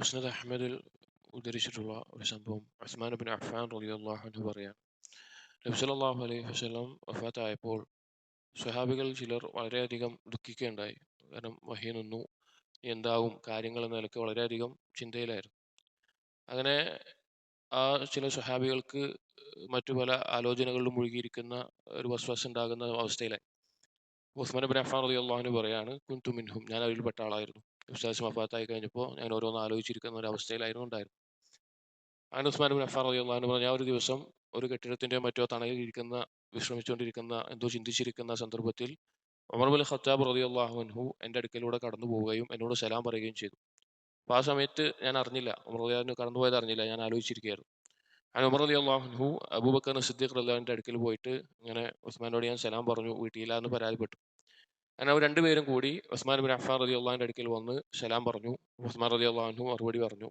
മുസ്നദ് അഹമ്മദിൽ ഉദ്ധരിച്ചിട്ടുള്ള ഒരു സംഭവം ഉസ്മാൻ ബിൻ അഫ്ഫാൻ റളിയല്ലാഹു അൻഹു പറയാം നബ്സലാഹു അലൈഹി വസല്ലം വഫാത്തായപ്പോൾ സ്വഹാബികൾ ചിലർ വളരെയധികം ദുഃഖിക്കുകയുണ്ടായി. കാരണം വഹി നിന്നു എന്താവും കാര്യങ്ങൾ എന്ന നിലയ്ക്ക് വളരെയധികം ചിന്തയിലായിരുന്നു. അങ്ങനെ ആ ചില സ്വഹാബികൾക്ക് മറ്റു പല ആലോചനകളിലും മുഴുകിയിരിക്കുന്ന ഒരു വസ്വാസം ഉണ്ടാകുന്ന അവസ്ഥയിലായി. ഉസ്മാൻ ബിൻ അഫ്ഫാൻ റളിയല്ലാഹു അൻഹു പറയാണ് കുന്തു ഞാൻ അതിൽപ്പെട്ട ആളായിരുന്നു. ഉസ്താസ് വഫാത്തായി കഴിഞ്ഞപ്പോൾ ഞാൻ ഓരോന്ന് ആലോചിച്ചിരിക്കുന്ന ഒരു അവസ്ഥയിലായിരുന്നു ഉണ്ടായിരുന്നു അങ്ങനെ ഉസ്മാൻ ബിൻ അഫാർ അൻഹു പറഞ്ഞു ഞാൻ ഒരു ദിവസം ഒരു കെട്ടിടത്തിന്റെ മറ്റോ തണലിലിരിക്കുന്ന വിശ്രമിച്ചുകൊണ്ടിരിക്കുന്ന എന്തോ ചിന്തിച്ചിരിക്കുന്ന സന്ദർഭത്തിൽ ഉമർ ബിൻ ഖത്താബ് റതി അൻഹു എന്റെ അടുക്കലൂടെ കടന്നു പോവുകയും എന്നോട് സലാം പറയുകയും ചെയ്തു. അപ്പോൾ ആ സമയത്ത് ഞാൻ അറിഞ്ഞില്ല ഉമർ അള്ളാഹു കടന്നു പോയത് അറിഞ്ഞില്ല ഞാൻ ആലോചിച്ചിരിക്കുകയായിരുന്നു. അങ്ങനെ ഉമർ അലി അള്ളാഹുഹു അബൂബക്കർ സിദ്ദീഖ് റല്ലാവിന്റെ അടുക്കൽ പോയിട്ട് ഇങ്ങനെ ഉസ്മാനോട് ഞാൻ സലാം പറഞ്ഞു വീട്ടിയില്ല എന്ന് പരാതിപ്പെട്ടു. അങ്ങനെ അവർ രണ്ടുപേരും കൂടി ഉസ്മാൻ ബിൻ അഫാൻ റതി അള്ളാഹിന്റെ അടുക്കൽ വന്ന് സലാം പറഞ്ഞു. ഉസ്മാൻ റതി അള്ളാഹു മറുപടി പറഞ്ഞു.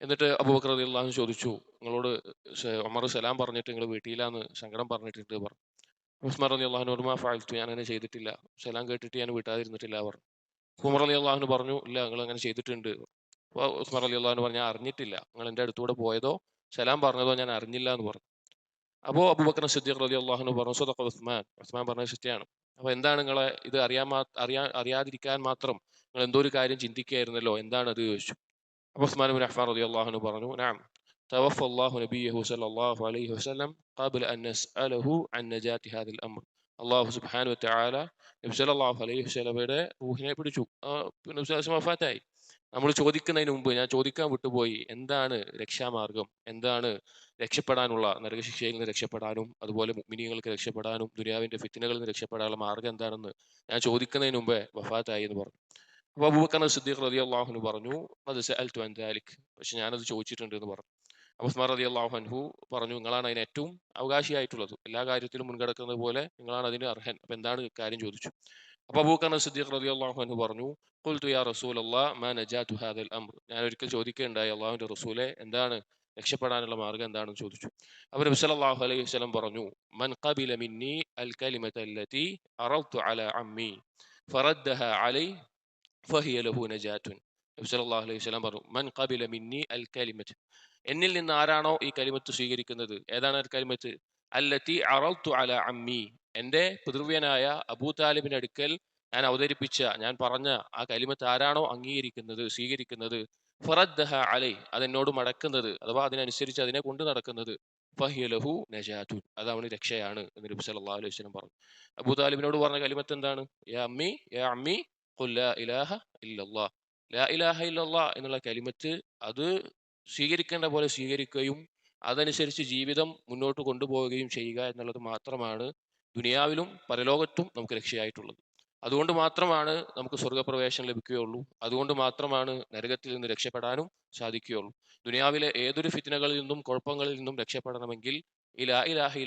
എന്നിട്ട് അബൂബക്കർ റതി അള്ളാഹു ചോദിച്ചു നിങ്ങളോട് ഉമർ സലാം പറഞ്ഞിട്ട് നിങ്ങൾ വീട്ടിയില്ലാന്ന് സങ്കടം പറഞ്ഞിട്ടുണ്ട് പറഞ്ഞു. ഉസ്മാൻ റതി അള്ളാഹുനോട് മാ ഫാൽത്തു ഞാൻ അങ്ങനെ ചെയ്തിട്ടില്ല. സലാം കേട്ടിട്ട് ഞാൻ വീട്ടാതിരുന്നിട്ടില്ല പറഞ്ഞു. ഉമർ അലി അള്ളാഹുന് പറഞ്ഞു ഇല്ല നിങ്ങൾ അങ്ങനെ ചെയ്തിട്ടുണ്ട്. അപ്പോൾ ഉസ്മാൻ അലി അള്ളാഹുന് പറഞ്ഞു ഞാൻ അറിഞ്ഞിട്ടില്ല. നിങ്ങൾ എന്റെ അടുത്തൂടെ പോയതോ സലാം പറഞ്ഞതോ ഞാൻ അറിഞ്ഞില്ല എന്ന് പറഞ്ഞു. അപ്പോൾ അബൂബക്കർ സിദ്ദീഖ് റലി അള്ളാഹുന് പറഞ്ഞു സ്വതക്ക ഉസ്മാൻ. ഉസ്മാൻ പറഞ്ഞ സത്യമാണ് അപ്പോൾ എന്താണ് നിങ്ങളെ ഇത് അറിയാൻ മാ അറിയാൻ അറിയാതിരിക്കാൻ മാത്രം നിങ്ങൾ എന്തോ ഒരു കാര്യം ചിന്തിക്കുകയായിരുന്നല്ലോ എന്താണ് അത് ചോദിച്ചു അപ്പോൾ ഉസ്മാൻ ബിൻ അഫ്ഫാൻ റലി അള്ളാഹുന് പറഞ്ഞു നാം توفى الله نبيه صلى الله عليه وسلم قبل أن نسأله عن نجاة هذا الأمر അള്ളാഹു സുബാനു വറ്റാല നബി സല്ലല്ലാഹു അലൈഹി വസല്ലമയുടെ റൂഹിനെ പിടിച്ചു നബി സല്ലല്ലാഹു വഫാത്തായി നമ്മൾ ചോദിക്കുന്നതിന് മുമ്പ് ഞാൻ ചോദിക്കാൻ വിട്ടുപോയി എന്താണ് രക്ഷാമാർഗം? എന്താണ് രക്ഷപ്പെടാനുള്ള നരകശിക്ഷയിൽ നിന്ന് രക്ഷപ്പെടാനും അതുപോലെ മിനിങ്ങൾക്ക് രക്ഷപ്പെടാനും ദുരിയാവിന്റെ ഫിത്തിനകളിൽ നിന്ന് രക്ഷപ്പെടാനുള്ള മാർഗം എന്താണെന്ന് ഞാൻ ചോദിക്കുന്നതിന് മുമ്പേ വഫാത്തായി എന്ന് പറഞ്ഞു. അപ്പൊ അബൂബക്കർ സിദ്ദീഖ് റതി അള്ളാഹുനു പറഞ്ഞു അത് സഅൽതു അൻ ദാലിക്. പക്ഷെ ഞാനത് ചോദിച്ചിട്ടുണ്ട് എന്ന് പറഞ്ഞു. അബുസ്മാർ റതി അള്ളാഹുഹു പറഞ്ഞു നിങ്ങളാണ് അതിന് ഏറ്റവും അവകാശിയായിട്ടുള്ളത്. എല്ലാ കാര്യത്തിലും മുൻകടക്കുന്നത് പോലെ നിങ്ങളാണ് അതിന് അർഹൻ. അപ്പൊ എന്താണ് കാര്യം ചോദിച്ചു? അബൂബക്കർ സിദ്ദീഖ് റതി പറഞ്ഞു ഖുൽതു യാ റസൂൽ മാ നജാതു ഹാദൽ അംർ. ഞാൻ ഒരിക്കൽ ചോദിക്കുകയുണ്ടായി അള്ളാഹുവിന്റെ റസൂലെ എന്താണ് രക്ഷപ്പെടാനുള്ള മാർഗം എന്താണെന്ന് ചോദിച്ചു. അവർ സല്ലല്ലാഹു അലൈഹി വസല്ലം പറഞ്ഞു മൻ ഖബില മിന്നി അൽ കലിമത അല്ലതി അറദ്തു അമ്മി ഫറദ്ദഹ അലൈ ഫഹിയ ലഹു നജാത്തുൻ. നബി അലൈഹി വസല്ലം പറഞ്ഞു മൻ ഖബില മിന്നി അൽ കലിമത്ത് എന്നിൽ നിന്ന് ആരാണോ ഈ കലിമത്ത് സ്വീകരിക്കുന്നത്? ഏതാണ് ആ കലിമത്ത്? അല്ലത്തി അറദ്തു അല അമ്മി. എന്റെ പിതൃവ്യനായ അബൂ താലിബിന്റെ അടുക്കൽ ഞാൻ അവതരിപ്പിച്ച ഞാൻ പറഞ്ഞ ആ കലിമത്ത് ആരാണോ അംഗീകരിക്കുന്നത് സ്വീകരിക്കുന്നത്? ഫറദ്ദഹ അലൈ അതെന്നോട് മടക്കുന്നത് അഥവാ അതിനനുസരിച്ച് അതിനെ കൊണ്ട് നടക്കുന്നത്. ഫഹിയലഹു നജാതു അത് അവന് രക്ഷയാണ് എന്ന് നബി സല്ലല്ലാഹു അലൈഹി വസല്ലം പറഞ്ഞു. അബൂ താലിബിനോട് പറഞ്ഞ കലിമത്ത് എന്താണ്? യാ അമ്മി യാ അമ്മി ലാ ഇലാഹ ഇല്ലല്ലാ ലാ ഇലാഹ ഇല്ലല്ലാ എന്നുള്ള കലിമത്ത് അത് സ്വീകരിക്കേണ്ട പോലെ സ്വീകരിക്കുകയും അതനുസരിച്ച് ജീവിതം മുന്നോട്ട് കൊണ്ടുപോവുകയും ചെയ്യുക എന്നുള്ളത് മാത്രമാണ് ദുനിയാവിലും പരലോകത്തും നമുക്ക് രക്ഷയായിട്ടുള്ളത്. അതുകൊണ്ട് മാത്രമാണ് നമുക്ക് സ്വർഗപ്രവേശനം ലഭിക്കുകയുള്ളൂ. അതുകൊണ്ട് മാത്രമാണ് നരകത്തിൽ നിന്ന് രക്ഷപ്പെടാനും സാധിക്കുകയുള്ളൂ. ദുനിയാവിലെ ഏതൊരു ഫിത്തിനകളിൽ നിന്നും കുഴപ്പങ്ങളിൽ നിന്നും രക്ഷപ്പെടണമെങ്കിൽ ഈ ലാ ഇലാഹ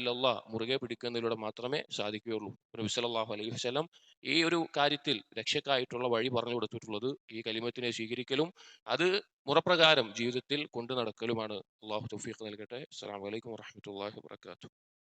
മുറുകെ പിടിക്കുന്നതിലൂടെ മാത്രമേ സാധിക്കുകയുള്ളൂ. നബി സല്ലാഹു അലൈഹി വസ്ലം ഈ ഒരു കാര്യത്തിൽ രക്ഷക്കായിട്ടുള്ള വഴി പറഞ്ഞു കൊടുത്തിട്ടുള്ളത് ഈ കലിമത്തിനെ സ്വീകരിക്കലും അത് മുറപ്രകാരം ജീവിതത്തിൽ കൊണ്ടു നടക്കലുമാണ് അള്ളാഹു തൗഫീഖ് നൽകട്ടെ. അസ്സാം അലൈക്കും വറഹ്മത്തുള്ളാഹി വബറകാതുഹു.